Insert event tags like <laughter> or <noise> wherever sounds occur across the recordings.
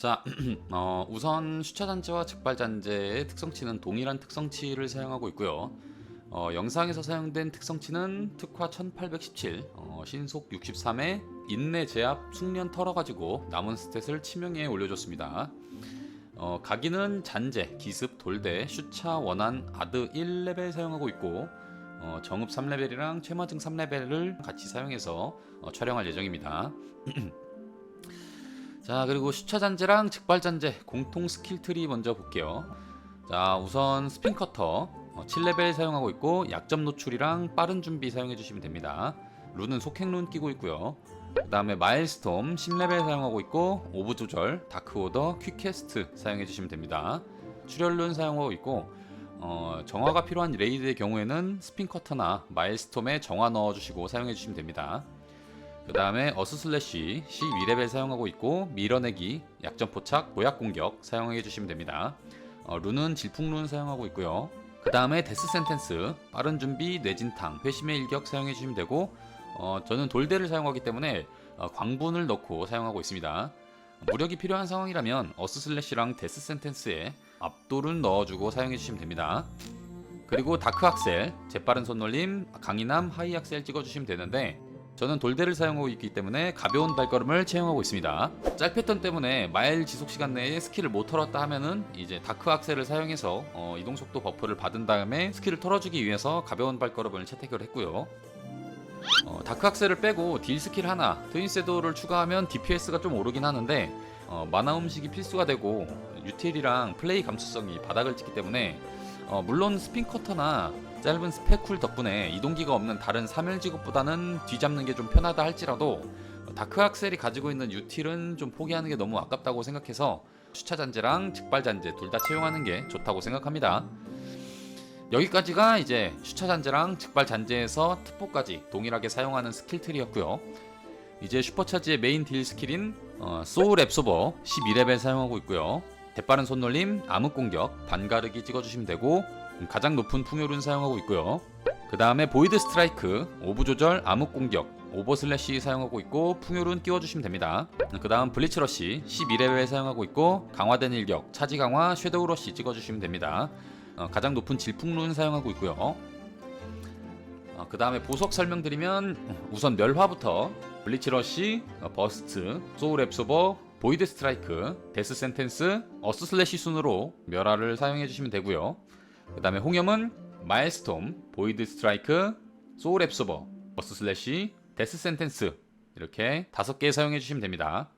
자, <clears throat> 어, 우선 슈차잔재와 즉발잔재의 특성치는 동일한 특성치를 사용하고 있고요. 어, 영상에서 사용된 특성치는 특화 1817, 어, 신속 63에 인내 제압 숙련 털어가지고 남은 스탯을 치명에 올려줬습니다. 어, 각인은 잔재, 기습, 돌대, 슈차, 원한, 아드 1레벨 사용하고 있고 어, 정읍 3레벨이랑 최마증 3레벨을 같이 사용해서 어, 촬영할 예정입니다. <clears throat> 자 그리고 슈차잔재랑 즉발잔재 공통 스킬 트리 먼저 볼게요. 자 우선 스핀커터. 어, 7레벨 사용하고 있고 약점 노출이랑 빠른 준비 사용해 주시면 됩니다. 룬은 속행룬 끼고 있고요. 그 다음에 마일스톰 10레벨 사용하고 있고 오브 조절 다크오더 퀵캐스트 사용해 주시면 됩니다. 출혈룬 사용하고 있고 어, 정화가 필요한 레이드의 경우에는 스핀커터나 마일스톰에 정화 넣어주시고 사용해 주시면 됩니다 그 다음에 어스 슬래시 12레벨 사용하고 있고 밀어내기, 약점 포착, 보약 공격 사용해 주시면 됩니다. 어, 룬은 질풍 룬 사용하고 있고요. 그 다음에 데스 센텐스, 빠른 준비, 뇌진탕, 회심의 일격 사용해 주시면 되고 어, 저는 돌대를 사용하기 때문에 어, 광분을 넣고 사용하고 있습니다. 무력이 필요한 상황이라면 어스 슬래시랑 데스 센텐스에 압도를 넣어주고 사용해 주시면 됩니다. 그리고 다크 악셀, 재빠른 손놀림, 강인함, 하이 악셀 찍어주시면 되는데 저는 돌대를 사용하고 있기 때문에 가벼운 발걸음을 채용하고 있습니다. 짤 패턴 때문에 마일 지속 시간 내에 스킬을 못 털었다 하면은 이제 다크 악셀을 사용해서 어, 이동 속도 버프를 받은 다음에 스킬을 털어주기 위해서 가벼운 발걸음을 채택을 했고요. 어, 다크 악셀을 빼고 딜 스킬 하나, 트윈 섀도우를 추가하면 DPS가 좀 오르긴 하는데 어, 마나 음식이 필수가 되고 유틸이랑 플레이 감수성이 바닥을 찍기 때문에 어, 물론 스핀커터나 짧은 스페쿨 덕분에 이동기가 없는 다른 사멸지급보다는 뒤잡는 게 좀 편하다 할지라도 다크 악셀이 가지고 있는 유틸은 좀 포기하는 게 너무 아깝다고 생각해서 슈차잔재랑 즉발잔재 둘 다 채용하는 게 좋다고 생각합니다. 여기까지가 이제 슈차잔재랑 즉발잔재에서 특보까지 동일하게 사용하는 스킬 트리였고요. 이제 슈퍼차지의 메인 딜 스킬인 어, 소울 앱소버 12레벨 사용하고 있고요. 대빠른 손놀림, 암흑 공격, 반가르기 찍어주시면 되고 가장 높은 풍요룬 사용하고 있고요. 그 다음에 보이드 스트라이크, 오브 조절, 암흑 공격, 오버 슬래시 사용하고 있고 풍요룬 끼워주시면 됩니다. 그 다음 블리츠 러시 12레벨 사용하고 있고 강화된 일격, 차지 강화, 섀도우 러시 찍어주시면 됩니다. 어, 가장 높은 질풍룬 사용하고 있고요. 어, 그 다음에 보석 설명드리면 우선 멸화부터 블리치 러시, 어, 버스트, 소울 앱소버, 보이드 스트라이크, 데스 센텐스, 어스 슬래시 순으로 멸화를 사용해 주시면 되고요. 그 다음에 홍염은 마일스톰, 보이드 스트라이크, 소울 앱소버, 어스 슬래시, 데스 센텐스 이렇게 다섯 개 사용해 주시면 됩니다.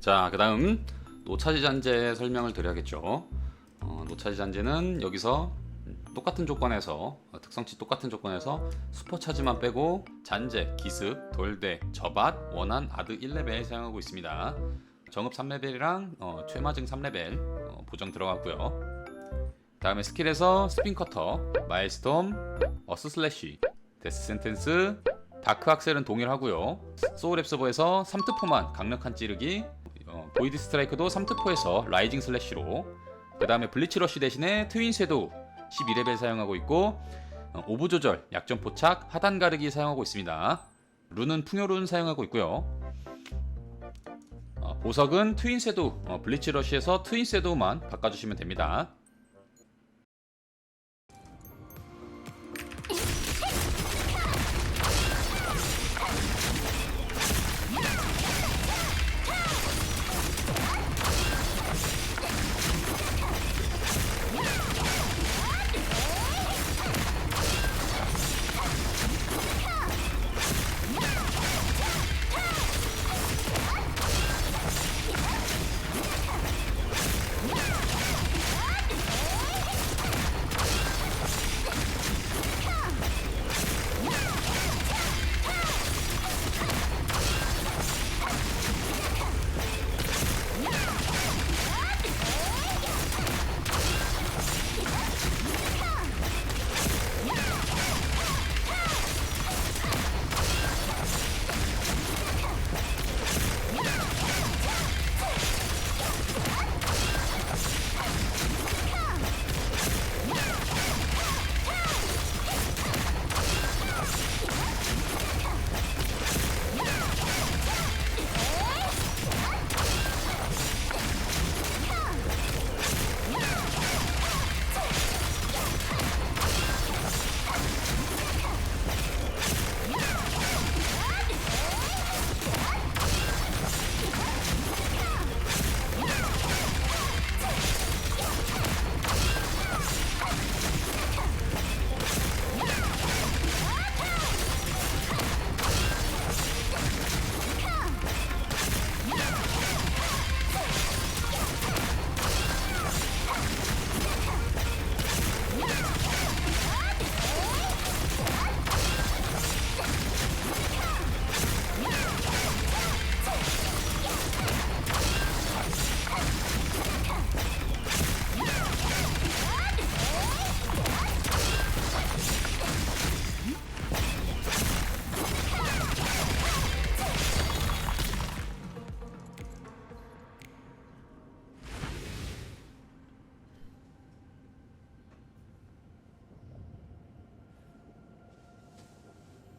자, 그 다음 노차지 잔재 설명을 드려야겠죠. 어, 노차지 잔재는 여기서 똑같은 조건에서 어, 특성치 똑같은 조건에서 슈퍼 차지만 빼고 잔재, 기습, 돌대, 저밭, 원한, 아드 1레벨 사용하고 있습니다. 정읍 3레벨이랑 어, 최마증 3레벨 어, 보정 들어갔고요. 다음에 스킬에서 스핀 커터, 마일스톰, 어스 슬래시, 데스 센텐스, 다크 악셀은 동일하고요. 소울 앱서버에서 3트포만 강력한 찌르기, 어, 보이드 스트라이크도 3트포에서 라이징 슬래시로, 그 다음에 블리치 러쉬 대신에 트윈 섀도우 12레벨 사용하고 있고, 어, 오브 조절, 약점 포착, 하단 가르기 사용하고 있습니다. 룬은 풍요룬 사용하고 있고요. 어, 보석은 트윈 섀도우, 어, 블리치 러쉬에서 트윈 섀도우만 바꿔주시면 됩니다.